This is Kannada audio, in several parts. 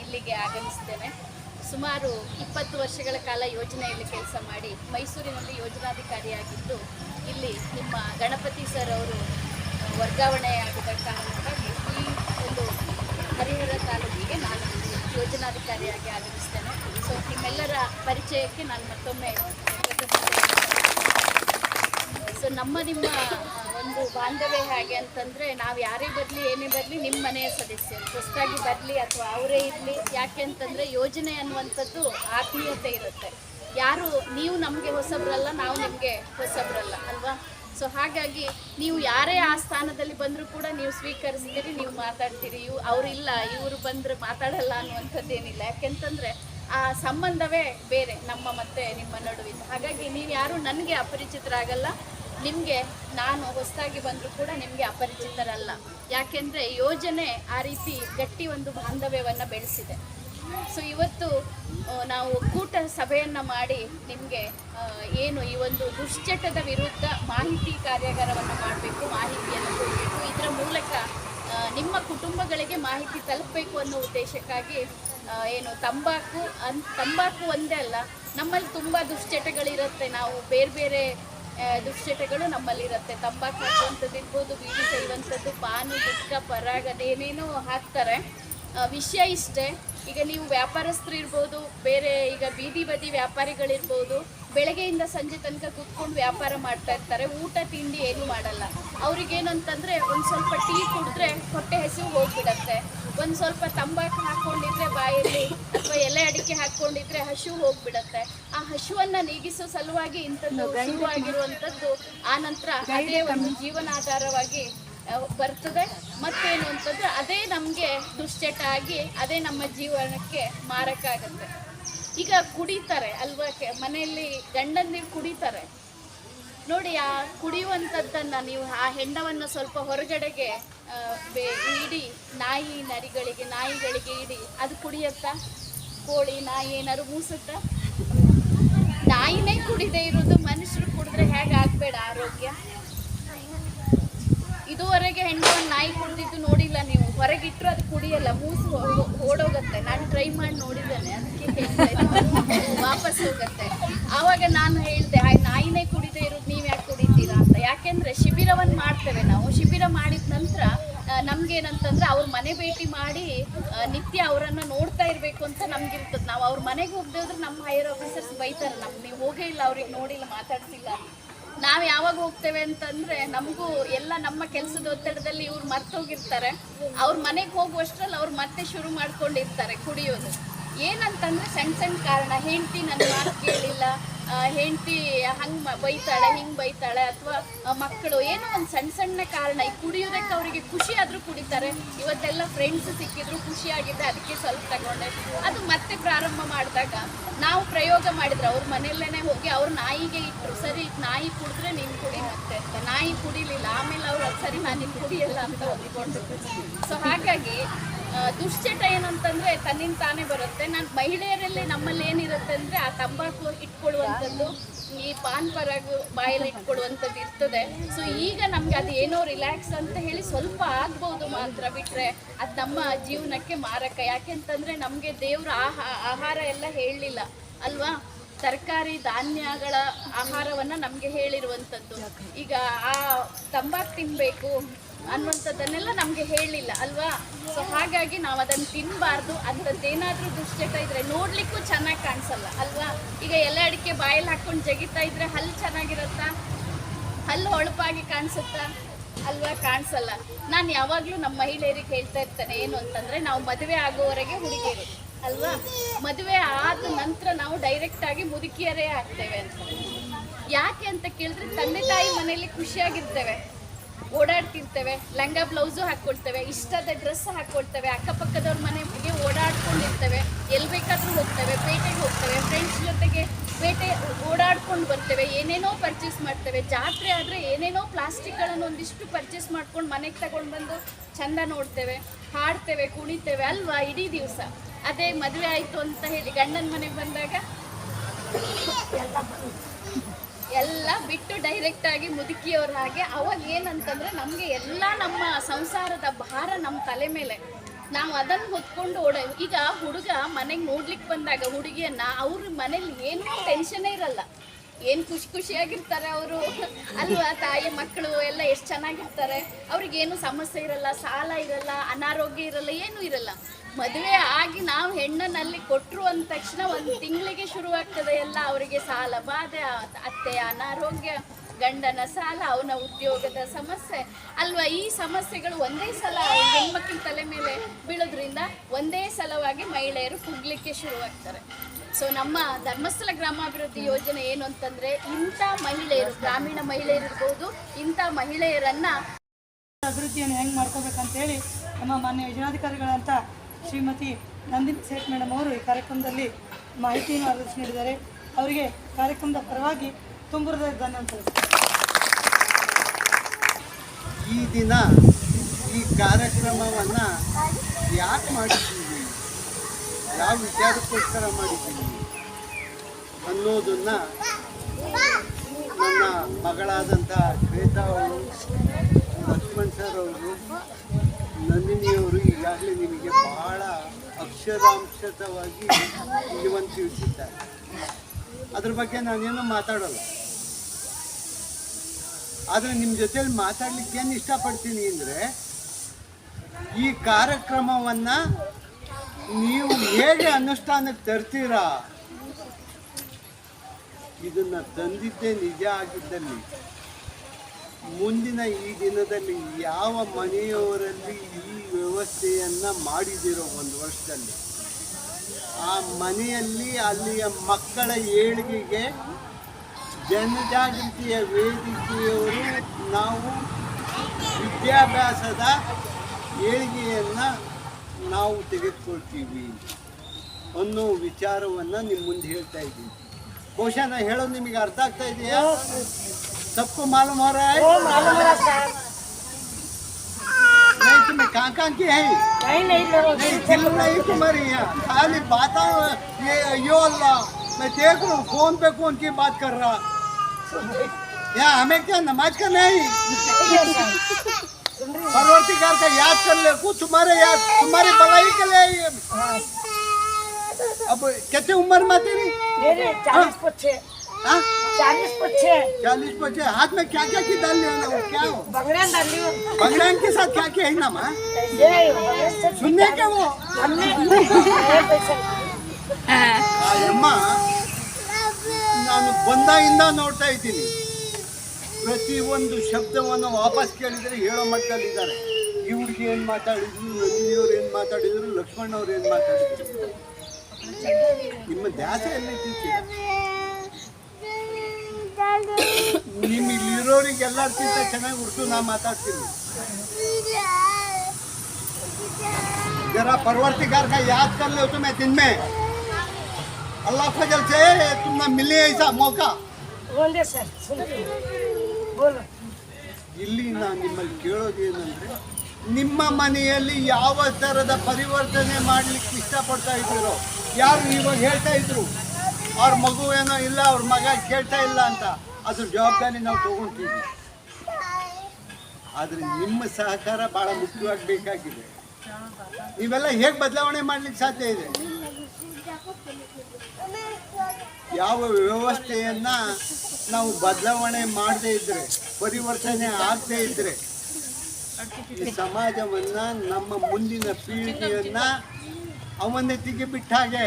ಇಲ್ಲಿಗೆ ಆಗಮಿಸ್ತೇನೆ. ಸುಮಾರು ಇಪ್ಪತ್ತು ವರ್ಷಗಳ ಕಾಲ ಯೋಜನೆಯಲ್ಲಿ ಕೆಲಸ ಮಾಡಿ ಮೈಸೂರಿನಲ್ಲಿ ಯೋಜನಾಧಿಕಾರಿಯಾಗಿದ್ದು, ಇಲ್ಲಿ ನಿಮ್ಮ ಗಣಪತಿ ಸರ್ ಅವರು ವರ್ಗಾವಣೆಯಾಗಿದ್ದ ಕಾರಣಕ್ಕಾಗಿ ಈ ಒಂದು ಹರಿಹರ ತಾಲೂಕಿಗೆ ನಾನು ಯೋಜನಾಧಿಕಾರಿಯಾಗಿ ಆಗಮಿಸ್ತೇನೆ. ಸೊ ನಿಮ್ಮೆಲ್ಲರ ಪರಿಚಯಕ್ಕೆ ನಾನು ಮತ್ತೊಮ್ಮೆ ಸೊ ನಮ್ಮ ನಿಮ್ಮ ಒಂದು ಬಾಂಧವ್ಯ ಹೇಗೆ ಅಂತಂದರೆ ನಾವು ಯಾರೇ ಬರಲಿ, ಏನೇ ಬರಲಿ ನಿಮ್ಮ ಮನೆಯ ಸದಸ್ಯರು. ಹೊಸದಾಗಿ ಬರಲಿ ಅಥವಾ ಅವರೇ ಇರಲಿ, ಯಾಕೆ ಅಂತಂದರೆ ಯೋಜನೆ ಅನ್ನುವಂಥದ್ದು ಆತ್ಮೀಯತೆ ಇರುತ್ತೆ. ಯಾರು, ನೀವು ನಮಗೆ ಹೊಸಬ್ರಲ್ಲ, ನಾವು ನಿಮಗೆ ಹೊಸಬ್ರಲ್ಲ, ಅಲ್ವಾ? ಸೊ ಹಾಗಾಗಿ ನೀವು ಯಾರೇ ಆ ಸ್ಥಾನದಲ್ಲಿ ಬಂದರೂ ಕೂಡ ನೀವು ಸ್ವೀಕರಿಸ್ತೀರಿ, ನೀವು ಮಾತಾಡ್ತೀರಿ. ಇವು ಅವರಿಲ್ಲ ಇವರು ಬಂದರೆ ಮಾತಾಡಲ್ಲ ಅನ್ನುವಂಥದ್ದೇನಿಲ್ಲ ಯಾಕೆಂತಂದರೆ ಆ ಸಂಬಂಧವೇ ಬೇರೆ ನಮ್ಮ ಮತ್ತೆ ನಿಮ್ಮ ನಡುವಿನ ಹಾಗಾಗಿ ನೀವು ಯಾರು ನನಗೆ ಅಪರಿಚಿತರಾಗಲ್ಲ ನಿಮಗೆ ನಾನು ಹೊಸದಾಗಿ ಬಂದರೂ ಕೂಡ ನಿಮಗೆ ಅಪರಿಚಿತರಲ್ಲ. ಯಾಕೆಂದರೆ ಯೋಜನೆ ಆ ರೀತಿ ಗಟ್ಟಿ ಒಂದು ಬಾಂಧವ್ಯವನ್ನು ಬೆಳೆಸಿದೆ. ಸೊ ಇವತ್ತು ನಾವು ಒಕ್ಕೂಟ ಸಭೆಯನ್ನು ಮಾಡಿ ನಿಮಗೆ ಏನು ಈ ಒಂದು ದುಶ್ಚಟದ ವಿರುದ್ಧ ಮಾಹಿತಿ ಕಾರ್ಯಾಗಾರವನ್ನು ಮಾಡಬೇಕು, ಮಾಹಿತಿಯನ್ನು ಕೊಡಬೇಕು. ಇದರ ಮೂಲಕ ನಿಮ್ಮ ಕುಟುಂಬಗಳಿಗೆ ಮಾಹಿತಿ ತಲುಪಬೇಕು ಅನ್ನೋ ಉದ್ದೇಶಕ್ಕಾಗಿ ಏನು ತಂಬಾಕು ಅನ್, ತಂಬಾಕು ಒಂದೇ ಅಲ್ಲ, ನಮ್ಮಲ್ಲಿ ತುಂಬ ದುಶ್ಚಟಗಳಿರುತ್ತೆ. ನಾವು ಬೇರೆ ಬೇರೆ ದುಶ್ಚಟಗಳು ನಮ್ಮಲ್ಲಿರುತ್ತೆ. ತಂಬಾಕು ಹಾಕುವಂಥದ್ದು ಇರ್ಬೋದು, ಬೀಡಿ ಸೇರುವಂಥದ್ದು ಪಾನು, ಗುಟ್ಕ ಪರಾಗ ಅದೇನೇನೋ ಹಾಕ್ತಾರೆ. ವಿಷಯ ಇಷ್ಟೇ. ಈಗ ನೀವು ವ್ಯಾಪಾರಸ್ಥರು ಇರ್ಬೋದು, ಬೇರೆ ಈಗ ಬೀದಿ ಬದಿ ವ್ಯಾಪಾರಿಗಳಿರ್ಬೋದು, ಬೆಳಗ್ಗೆಯಿಂದ ಸಂಜೆ ತನಕ ಕೂತ್ಕೊಂಡು ವ್ಯಾಪಾರ ಮಾಡ್ತಾ ಇರ್ತಾರೆ. ಊಟ, ತಿಂಡಿ ಏನು ಮಾಡಲ್ಲ. ಅವ್ರಿಗೇನು ಅಂತಂದರೆ ಒಂದು ಸ್ವಲ್ಪ ಟೀ ಕುಡಿದ್ರೆ ಹೊಟ್ಟೆ ಹೆಸರು ಹೋಗ್ಬಿಡತ್ತೆ. ಒಂದು ಸ್ವಲ್ಪ ತಂಬಾಕು ಹಾಕ್ಕೊಂಡಿದ್ರೆ ಬಾಯಲ್ಲಿ ಅಥವಾ ಎಲೆ ಅಡಿಕೆ ಹಾಕ್ಕೊಂಡಿದ್ರೆ ಹಶು ಹೋಗ್ಬಿಡತ್ತೆ. ಆ ಹಸುವನ್ನ ನೀಗಿಸೋ ಸಲುವಾಗಿ ಇಂಥದ್ದು ಶುರುವಾಗಿರುವಂಥದ್ದು ಆ ನಂತರ ಅದೇ ಒಂದು ಜೀವನಾಧಾರವಾಗಿ ಬರ್ತದೆ. ಮತ್ತೇನು ಅಂತಂದ್ರೆ ಅದೇ ನಮಗೆ ದುಶ್ಚಟ ಆಗಿ ಅದೇ ನಮ್ಮ ಜೀವನಕ್ಕೆ ಮಾರಕ ಆಗುತ್ತೆ ಈಗ ಕುಡಿತಾರೆ ಅಲ್ವಾ ಮನೆಯಲ್ಲಿ ಗಂಡಂದಿರು ಕುಡಿತಾರೆ. ನೋಡಿ, ಆ ಕುಡಿಯುವಂಥದ್ದನ್ನು ನೀವು ಆ ಹೆಂಡವನ್ನು ಸ್ವಲ್ಪ ಹೊರಗಡೆಗೆ ಇಡಿ ನಾಯಿ ನರಿಗಳಿಗೆ, ನಾಯಿಗಳಿಗೆ ಇಡಿ, ಅದು ಕುಡಿಯುತ್ತಾ? ಕೋಳಿ, ನಾಯಿ ಏನಾದ್ರು ಮೂಸುತ್ತಾ? ನಾಯಿನೇ ಕುಡಿದೇ ಇರೋದು ಮನುಷ್ಯರು ಕುಡಿದ್ರೆ ಹೇಗೆ ಆಗಬೇಡ ಆರೋಗ್ಯ? ಇದುವರೆಗೆ ಹೆಣ್ಣು ನಾಯಿ ಕುಡಿದಿದ್ದು ನೋಡಿಲ್ಲ ನೀವು. ಹೊರಗಿಟ್ಟರು ಅದು ಕುಡಿಯಲ್ಲ, ಮೂಸು ಓಡೋಗತ್ತೆ. ನಾನು ಟ್ರೈ ಮಾಡಿ ನೋಡಿದ್ದೇನೆ, ಅದಕ್ಕೆ. ವಾಪಸ್ ಹೋಗತ್ತೆ. ಆವಾಗ ನಾನು ಹೇಳಿದೆ ನಾಯಿನೇ ಕುಡಿದೇ ಇರೋದು ನೀವು ಯಾಕೆ ಕುಡಿತೀರಾ ಅಂತ ಯಾಕೆಂದ್ರೆ ಶಿಬಿರವನ್ನು ಮಾಡ್ತೇವೆ ನಾವು. ಶಿಬಿರ ಮಾಡಿದ ನಂತರ ನಮ್ಗೇನಂತಂದ್ರೆ ಅವ್ರ ಮನೆ ಭೇಟಿ ಮಾಡಿ ನಿತ್ಯ ಅವರನ್ನ ನೋಡ್ತಾ ಇರಬೇಕು ಅಂತ ನಮ್ಗಿರ್ತದೆ ನಾವು ಅವ್ರ ಮನೆಗೆ ಹೋಗದೆ ಹೋದ್ರೆ ನಮ್ಮ ಹೈಯರ್ ಆಫೀಸರ್ಸ್ ಬೈತಾರೆ ನಮ್ಗೆ. ನೀವು ಹೋಗೇ ಇಲ್ಲ, ಅವ್ರಿಗೆ ನೋಡಿಲ್ಲ ಮಾತಾಡ್ಸಿಲ್ಲ. ನಾವು ಯಾವಾಗ ಹೋಗ್ತೇವೆ ಅಂತಂದ್ರೆ ನಮಗೂ ಎಲ್ಲ ನಮ್ಮ ಕೆಲಸದ ಒತ್ತಡದಲ್ಲಿ ಇವ್ರು ಮರ್ತೋಗಿರ್ತಾರೆ. ಅವ್ರ ಮನೆಗೆ ಹೋಗುವಷ್ಟ್ರಲ್ಲಿ ಅವ್ರು ಮತ್ತೆ ಶುರು ಮಾಡ್ಕೊಂಡಿರ್ತಾರೆ ಕುಡಿಯೋದು. ಏನಂತಂದ್ರೆ ಸಣ್ಣ ಸಣ್ಣ ಕಾರಣ. ಹೆಂಡತಿ ನನ್ನ ಮಾತು ಕೇಳಿಲ್ಲ ಹೆಂಡತಿ ಹಂಗೆ ಬೈತಾಳೆ, ಹಿಂಗೆ ಬೈತಾಳೆ ಅಥವಾ ಮಕ್ಕಳು ಏನೋ ಒಂದು ಸಣ್ಣ ಸಣ್ಣ ಕಾರಣ, ಈ ಕುಡಿಯೋದಕ್ಕೆ ಅವರಿಗೆ ಖುಷಿ ಆದರೂ ಕುಡಿತಾರೆ. ಇವತ್ತೆಲ್ಲ ಫ್ರೆಂಡ್ಸ್ ಸಿಕ್ಕಿದ್ರು ಖುಷಿಯಾಗಿದೆ ಅದಕ್ಕೆ ಸ್ವಲ್ಪ ತಗೊಂಡೆ. ಅದು ಮತ್ತೆ ಪ್ರಾರಂಭ ಮಾಡಿದಾಗ ನಾವು ಪ್ರಯೋಗ ಮಾಡಿದ್ರೆ ಅವ್ರ ಮನೆಯಲ್ಲೇ ಹೋಗಿ ಅವ್ರ ನಾಯಿಗೆ ಇಟ್ಟರು ಸರಿ, ನಾಯಿ ಕುಡಿದ್ರೆ ನೀನು ಕುಡಿ ಮತ್ತೆ ಅಂತ. ನಾಯಿ ಕುಡಿಲಿಲ್ಲ, ಆಮೇಲೆ ಅವ್ರು ಸರಿ, ನಾನು ಕುಡಿಯಲ್ಲ ಅಂತ ಒಪ್ಪಿಕೊಂಡು ಸೊ ಹಾಗಾಗಿ ದುಶ್ಚಟ ಏನಂತಂದ್ರೆ ತನ್ನಿಂದ ತಾನೇ ಬರುತ್ತೆ. ನಾನು ಮಹಿಳೆಯರಲ್ಲಿ ನಮ್ಮಲ್ಲಿ ಏನಿರುತ್ತೆ ಅಂದ್ರೆ ಆ ತಂಬಾಕು ಇಟ್ಕೊಳ್ಳುವಂಥದ್ದು, ಈ ಪಾನ್ ಪರಾಗು ಬಾಯಲ್ಲಿ ಇಟ್ಕೊಳ್ಳುವಂಥದ್ದು ಇರ್ತದೆ. ಸೊ ಈಗ ನಮ್ಗೆ ಅದು ಏನೋ ರಿಲ್ಯಾಕ್ಸ್ ಅಂತ ಹೇಳಿ ಸ್ವಲ್ಪ ಆಗ್ಬೋದು ಮಾತ್ರ ಬಿಟ್ರೆ ಅದು ನಮ್ಮ ಜೀವನಕ್ಕೆ ಮಾರಕ. ಯಾಕೆಂತಂದ್ರೆ ನಮಗೆ ದೇವ್ರ ಆಹಾ, ಆಹಾರ ಎಲ್ಲ ಹೇಳಲಿಲ್ಲ ಅಲ್ವಾ? ತರಕಾರಿ, ಧಾನ್ಯಗಳ ಆಹಾರವನ್ನ ನಮಗೆ ಹೇಳಿರುವಂಥದ್ದು. ಈಗ ಆ ತಂಬಾಕು ತಿನ್ನಬೇಕು ಅನ್ನುವಂಥದ್ದನ್ನೆಲ್ಲ ನಮಗೆ ಹೇಳಿಲ್ಲ, ಅಲ್ವಾ? ಸೊ ಹಾಗಾಗಿ ನಾವು ಅದನ್ನು ತಿನ್ನಬಾರ್ದು ಅಂಥದ್ದೇನಾದರೂ ದುಶ್ಚಟ ಇದ್ರೆ ನೋಡ್ಲಿಕ್ಕೂ ಚೆನ್ನಾಗಿ ಕಾಣಿಸಲ್ಲ, ಅಲ್ವಾ? ಈಗ ಎಲ್ಲ ಅಡಿಕೆ ಬಾಯಲ್ಲಿ ಹಾಕ್ಕೊಂಡು ಜಗಿತಾ ಇದ್ರೆ ಹಲ್ಲು ಚೆನ್ನಾಗಿರುತ್ತಾ? ಹಲ್ಲು ಹೊಳಪಾಗಿ ಕಾಣಿಸುತ್ತಾ? ಅಲ್ವಾ? ಕಾಣಿಸಲ್ಲ. ನಾನು ಯಾವಾಗಲೂ ನಮ್ಮ ಮಹಿಳೆಯರಿಗೆ ಹೇಳ್ತಾ ಇರ್ತೇನೆ, ಏನು ಅಂತಂದ್ರೆ ನಾವು ಮದುವೆ ಆಗೋವರೆಗೆ ಹುಡುಗಿಯರು ಅಲ್ವಾ? ಮದುವೆ ಆದ ನಂತರ ನಾವು ಡೈರೆಕ್ಟ್ ಆಗಿ ಮುದುಕಿಯರೇ ಆಗ್ತೇವೆ ಅಂತ. ಯಾಕೆ ಅಂತ ಕೇಳಿದ್ರೆ ತಂದೆ ತಾಯಿ ಮನೆಯಲ್ಲಿ ಖುಷಿಯಾಗಿರ್ತೇವೆ. ಓಡಾಡ್ತಿರ್ತೇವೆ, ಲಂಗ ಬ್ಲೌಸು ಹಾಕ್ಕೊಳ್ತೇವೆ ಇಷ್ಟದ ಡ್ರೆಸ್ ಹಾಕ್ಕೊಳ್ತೇವೆ ಅಕ್ಕಪಕ್ಕದವ್ರ ಮನೆಗೆ ಓಡಾಡ್ಕೊಂಡಿರ್ತೇವೆ ಎಲ್ಲಿ ಬೇಕಾದರೂ ಹೋಗ್ತೇವೆ, ಪೇಟೆಗೆ ಹೋಗ್ತೇವೆ ಫ್ರೆಂಡ್ಸ್ ಜೊತೆಗೆ ಪೇಟೆ ಓಡಾಡ್ಕೊಂಡು ಬರ್ತೇವೆ, ಏನೇನೋ ಪರ್ಚೇಸ್ ಮಾಡ್ತೇವೆ, ಜಾತ್ರೆ ಆದರೆ ಏನೇನೋ ಪ್ಲಾಸ್ಟಿಕ್ಗಳನ್ನು ಒಂದಿಷ್ಟು ಪರ್ಚೇಸ್ ಮಾಡ್ಕೊಂಡು ಮನೆಗೆ ತಗೊಂಡು ಬಂದು ಚಂದ ನೋಡ್ತೇವೆ, ಹಾಡ್ತೇವೆ, ಕುಣಿತೇವೆ, ಅಲ್ವಾ ಇಡೀ ದಿವಸ? ಅದೇ ಮದುವೆ ಆಯಿತು ಅಂತ ಹೇಳಿ ಗಂಡನ ಮನೆಗೆ ಬಂದಾಗ? ಎಲ್ಲ ಬಿಟ್ಟು ಡೈರೆಕ್ಟ್ ಆಗಿ ಮುದುಕಿಯವ್ರ ಹಾಗೆ. ಅವಾಗ ಏನಂತಂದ್ರೆ ನಮಗೆ ಎಲ್ಲ ನಮ್ಮ ಸಂಸಾರದ ಭಾರ ನಮ್ಮ ತಲೆ ಮೇಲೆ. ನಾವು ಅದನ್ನ ಹೊತ್ಕೊಂಡು ಓಡ, ಈಗ ಹುಡುಗ ಮನೆಗೆ ನೋಡ್ಲಿಕ್ಕೆ ಬಂದಾಗ ಹುಡುಗಿಯನ್ನ ಅವ್ರ ಮನೇಲಿ ಏನೂ ಟೆನ್ಷನೇ ಇರಲ್ಲ. ಏನು ಖುಷಿ ಖುಷಿಯಾಗಿರ್ತಾರೆ ಅವರು? ಅಲ್ವಾ ತಾಯಿ ಮಕ್ಕಳು ಎಲ್ಲ ಎಷ್ಟು ಚೆನ್ನಾಗಿರ್ತಾರೆ? ಅವ್ರಿಗೇನು ಸಮಸ್ಯೆ ಇರಲ್ಲ, ಸಾಲ ಇರಲ್ಲ, ಅನಾರೋಗ್ಯ ಇರಲ್ಲ, ಏನೂ ಇರಲ್ಲ. ಮದುವೆ ಆಗಿ ನಾವು ಹೆಣ್ಣನಲ್ಲಿ ಕೊಟ್ಟರು ಅಂದ ತಕ್ಷಣ ಒಂದು ತಿಂಗಳಿಗೆ ಶುರುವಾಗ್ತದೆ ಎಲ್ಲ ಅವರಿಗೆ ಸಾಲ. ಬಾಧೆ, ಅತ್ತೆ, ಅನಾರೋಗ್ಯ ಗಂಡನ ಸಾಲ, ಅವನ ಉದ್ಯೋಗದ ಸಮಸ್ಯೆ. ಅಲ್ವಾ, ಈ ಸಮಸ್ಯೆಗಳು ಒಂದೇ ಸಲ ಹೆಣ್ಮಕ್ಳ ತಲೆ ಮೇಲೆ ಬೀಳೋದ್ರಿಂದ ಒಂದೇ ಸಲವಾಗಿ ಮಹಿಳೆಯರು ಕುಗ್ಲಿಕ್ಕೆ ಶುರುವಾಗ್ತಾರೆ. ಸೊ ನಮ್ಮ ಧರ್ಮಸ್ಥಳ ಗ್ರಾಮಾಭಿವೃದ್ಧಿ ಯೋಜನೆ ಏನು ಅಂತಂದ್ರೆ, ಇಂಥ ಮಹಿಳೆಯರು, ಗ್ರಾಮೀಣ ಮಹಿಳೆಯರು ಇರ್ಬೋದು, ಇಂಥ ಮಹಿಳೆಯರನ್ನ ಅಭಿವೃದ್ಧಿಯನ್ನು ಹೆಂಗೆ ಮಾಡ್ಕೋಬೇಕಂತೇಳಿ ನಮ್ಮ ಮಾನ್ಯ ಯೋಜನಾಧಿಕಾರಿಗಳಂತ ಶ್ರೀಮತಿ ನಂದಿನಿ ಸೇಠ್ ಮೇಡಮ್ ಅವರು ಈ ಕಾರ್ಯಕ್ರಮದಲ್ಲಿ ಮಾಹಿತಿಯನ್ನು ಒದಗಿಸಿ ನೀಡಿದ್ದಾರೆ. ಅವರಿಗೆ ಕಾರ್ಯಕ್ರಮದ ಪರವಾಗಿ ತುಂಬುರದ ಧನ್ಯವಾದ ಈ ದಿನ ಈ ಕಾರ್ಯಕ್ರಮವನ್ನು ಯಾಕೆ ಮಾಡಿದ್ದೀವಿ ಯಾವ ವಿಚಾರಕ್ಕೋಸ್ಕರ ಮಾಡಿದ್ದೀವಿ ಅನ್ನೋದನ್ನು ನನ್ನ ಮಗಳಾದಂಥ ಶ್ವೇತಾ ಅವರು, ಲಕ್ಷ್ಮಣ್ ಸರ್ ಅವರು, ನಂದಿನಿಯವರು ಈಗಾಗಲೇ ನಿಮಗೆ ಬಹಳ ಅಕ್ಷರಾಂಶತವಾಗಿ ನಿಜವನ್ನು ತಿಳಿಸಿದ್ದಾರೆ ಅದ್ರ ಬಗ್ಗೆ ನಾನೇನು ಮಾತಾಡೋಲ್ಲ. ಆದರೆ ನಿಮ್ಮ ಜೊತೆಲಿ ಮಾತಾಡ್ಲಿಕ್ಕೆ ಏನು ಇಷ್ಟಪಡ್ತೀನಿ ಅಂದರೆ ಈ ಕಾರ್ಯಕ್ರಮವನ್ನು ನೀವು ಹೇಗೆ ಅನುಷ್ಠಾನಕ್ಕೆ ತರ್ತೀರಾ? ಇದನ್ನು ತಂದಿದ್ದೇ ನಿಜ ಆಗಿದ್ದಲ್ಲಿ ಮುಂದಿನ ಈ ದಿನದಲ್ಲಿ ಯಾವ ಮನೆಯವರಲ್ಲಿ ಈ ವ್ಯವಸ್ಥೆಯನ್ನು ಮಾಡಿದಿರೋ ಒಂದು ವರ್ಷದಲ್ಲಿ? ಆ ಮನೆಯಲ್ಲಿ ಅಲ್ಲಿಯ ಮಕ್ಕಳ ಏಳಿಗೆಗೆ ಜನಜಾಗೃತಿಯ ವೇದಿಕೆಯವರು ನಾವು ವಿದ್ಯಾಭ್ಯಾಸದ ಏಳಿಗೆಯನ್ನು ನಾವು ತೆಗೆದುಕೊಳ್ತೀವಿ ಅನ್ನೋ ವಿಚಾರವನ್ನು ನಿಮ್ಮ ಮುಂದೆ ಹೇಳ್ತಾ ಇದ್ದೀವಿ ಬಹುಶಃ ನಾನು ಹೇಳೋದು ನಿಮಗೆ ಅರ್ಥ ಆಗ್ತಾ ಇದೆಯಾ सबको मालूम हो रहा है नहीं तुम्हें कहाँ कहाँ की है नहीं दिल नहीं तुम्हारी यहाँ खाली बात ये यो अल्लाह मैं देख रहा हूँ फोन पे कौन की बात कर रहा या हमें क्या नमाज़ का नहीं? परवरतिकार का याद कर ले कुछ तुम्हारे याद तुम्हारे भलाई के लिए अब कैसे उम्र में तेरी हाँ? हाँ? चालीस पच्चे। चालीस पच्चे। हाथ में क्या क्या की डाल लिया क्या हो? बंगड़ान डाल लियो के साथ क्या क्या है ना माँ? सुनने क्या वो? हमने हाँ। अम्मा ನಾನು ಬಂದಾಗಿಂದ ನೋಡ್ತಾ ಇದ್ದೀನಿ. ಪ್ರತಿಯೊಂದು ಶಬ್ದವನ್ನು ವಾಪಸ್ ಕೇಳಿದರೆ ಹೇಳೋ ಮಟ್ಟದಲ್ಲಿದ್ದಾರೆ ಈ ಹುಡುಗಿ ಏನು ಮಾತಾಡಿದ್ರು ರಜನಿಯವ್ರು ಏನು ಮಾತಾಡಿದ್ರು ಲಕ್ಷ್ಮಣ್ಣವ್ರು ಏನು ಮಾತಾಡಿದ್ರು? ನಿಮ್ಮ ದಾಸೆ ನಿಮ್ಮ ಇಲ್ಲಿರೋರಿಗೆ ಎಲ್ಲರ್ಕಿಂತ ಚೆನ್ನಾಗಿ ಹುಡುಕು ನಾ ಮಾತಾಡ್ತೀನಿ. ಜರ ಪರ್ವರ್ತಿಗಾರ ಯಾತ್ಕಲ್ಲಿ ಹೋಗ್ತು ಮೇ ತಿನ್ಮೆ. अल्लाह फजल से तुमने मिले ऐसा मौका बोले सर सुनते बोलो ಇಲ್ಲಿ ನಾನು ನಿಮ್ಮಲ್ಲಿ ಕೇಳೋದು ಏನಂದ್ರೆ ನಿಮ್ಮ ಮನೆಯಲ್ಲಿ ಯಾವ ಥರದ ಪರಿವರ್ತನೆ ಮಾಡ್ಲಿಕ್ಕೆ ಇಷ್ಟಪಡ್ತಾ ಇದ್ದೀರೋ ಯಾರು ಇವಾಗ ಹೇಳ್ತಾ ಇದ್ರು ಅವ್ರ ಮಗು ಏನೋ ಇಲ್ಲ ಅವ್ರ ಮಗ ಕೇಳ್ತಾ ಇಲ್ಲ ಅಂತ ಅದ್ರ ಜವಾಬ್ದಾರಿ ನಾವು ತಗೊಂತೀವಿ ಆದ್ರೆ ನಿಮ್ಮ ಸಹಕಾರ ಬಹಳ ಮುಖ್ಯವಾಗಿ ಬೇಕಾಗಿದೆ ನೀವೆಲ್ಲ ಹೇಗೆ ಬದಲಾವಣೆ ಮಾಡ್ಲಿಕ್ಕೆ ಸಾಧ್ಯ ಇದೆ ಯಾವ ವ್ಯವಸ್ಥೆಯನ್ನ ನಾವು ಬದಲಾವಣೆ ಮಾಡದೇ ಇದ್ರೆ, ಪರಿವರ್ತನೆ ಆಗದೇ ಇದ್ರೆ, ಈ ಸಮಾಜವನ್ನ ನಮ್ಮ ಮುಂದಿನ ಪೀಳಿಗೆಯನ್ನ ಅವನತಿಗೆ ಬಿಟ್ಟ ಹಾಗೆ.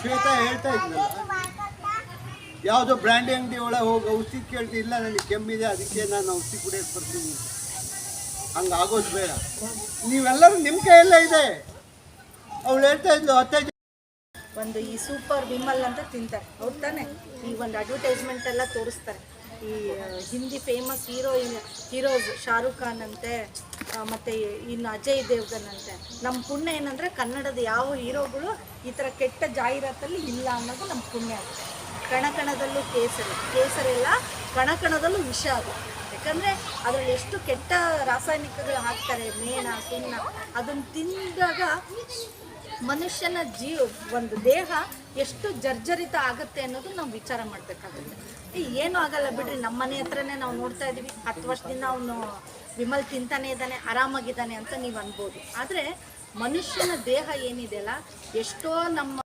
ಶ್ವೇತಾ ಹೇಳ್ತಾ ಇದ್ನಲ್ಲ, ಯಾವುದೋ ಬ್ರ್ಯಾಂಡಿ ಅಂಗಡಿ ಒಳಗೆ ಹೋಗಿ ಔಷಧಿ ಕೇಳ್ತಿ ಇಲ್ಲ ನನಗೆ ಕೆಮ್ಮಿದೆ, ಅದಕ್ಕೆ ನಾನು ಔಷಧಿ ಕುಡಿಯಕ್ಕೆ ಬರ್ತೀನಿ. ಹಂಗಾಗೋದು ಬೇಡ. ನೀವೆಲ್ಲರೂ ನಿಮ್ಮ ಕೈಯಲ್ಲೇ ಇದೆ. ಅವಳು ಹೇಳ್ತಾ ಇದ್ಲು ಹತ್ತೈದು ಒಂದು ಈ ಸೂಪರ್ ವಿಮಲ್ ಅಂತ ತಿಂತಾರೆ. ಅವ್ರು ತಾನೆ? ಈ ಒಂದು ಅಡ್ವರ್ಟೈಸ್ಮೆಂಟ್ ಎಲ್ಲ ತೋರಿಸ್ತಾರೆ. ಈ Hindi famous heroine heroes Shahrukh Khan ಅಂತೆ ಮತ್ತು ಇನ್ನು ಅಜಯ್ ದೇವ್ಗನ್ ಅಂತೆ. ನಮ್ಮ ಪುಣ್ಯ ಏನಂದ್ರೆ ಕನ್ನಡದ ಯಾವ ಹೀರೋಗಳು ಈ ಥರ ಕೆಟ್ಟ ಜಾಹೀರಾತಲ್ಲಿ ಇಲ್ಲ ಅನ್ನೋದು ನಮ್ಮ ಪುಣ್ಯ ಕಣಕಣದಲ್ಲೂ ಕೇಸರಿ. ಕೇಸರೆಲ್ಲ ಕಣಕಣದಲ್ಲೂ ವಿಷ ಅದು. ಯಾಕಂದರೆ ಅದರಲ್ಲಿ ಎಷ್ಟು ಕೆಟ್ಟ ರಾಸಾಯನಿಕಗಳು ಹಾಕ್ತಾರೆ, ಮೇಣ, ಸುಣ್ಣ, ಅದನ್ನು ತಿಂದಾಗ ಮನುಷ್ಯನ ಜೀವ, ಒಂದು ದೇಹ ಎಷ್ಟು ಜರ್ಜರಿತ ಆಗುತ್ತೆ ಅನ್ನೋದು ನಾವು ವಿಚಾರ ಮಾಡಬೇಕಾಗುತ್ತೆ. ಏನೂ ಆಗಲ್ಲ ಬಿಡ್ರಿ ನಮ್ಮ ಮನೆ ಹತ್ರನೇ ನಾವು ನೋಡ್ತಾ ಇದೀವಿ ಹತ್ತು ವರ್ಷದಿಂದ ಅವನು ವಿಮಲ್ ತಿಂತಾನೆ ಇದ್ದಾನೆ, ಆರಾಮಾಗಿದ್ದಾನೆ ಅಂತ ನೀವು ಅನ್ಬೋದು. ಆದರೆ ಮನುಷ್ಯನ ದೇಹ ಏನಿದೆಯಲ್ಲ ಎಷ್ಟೋ ನಮ್ಮ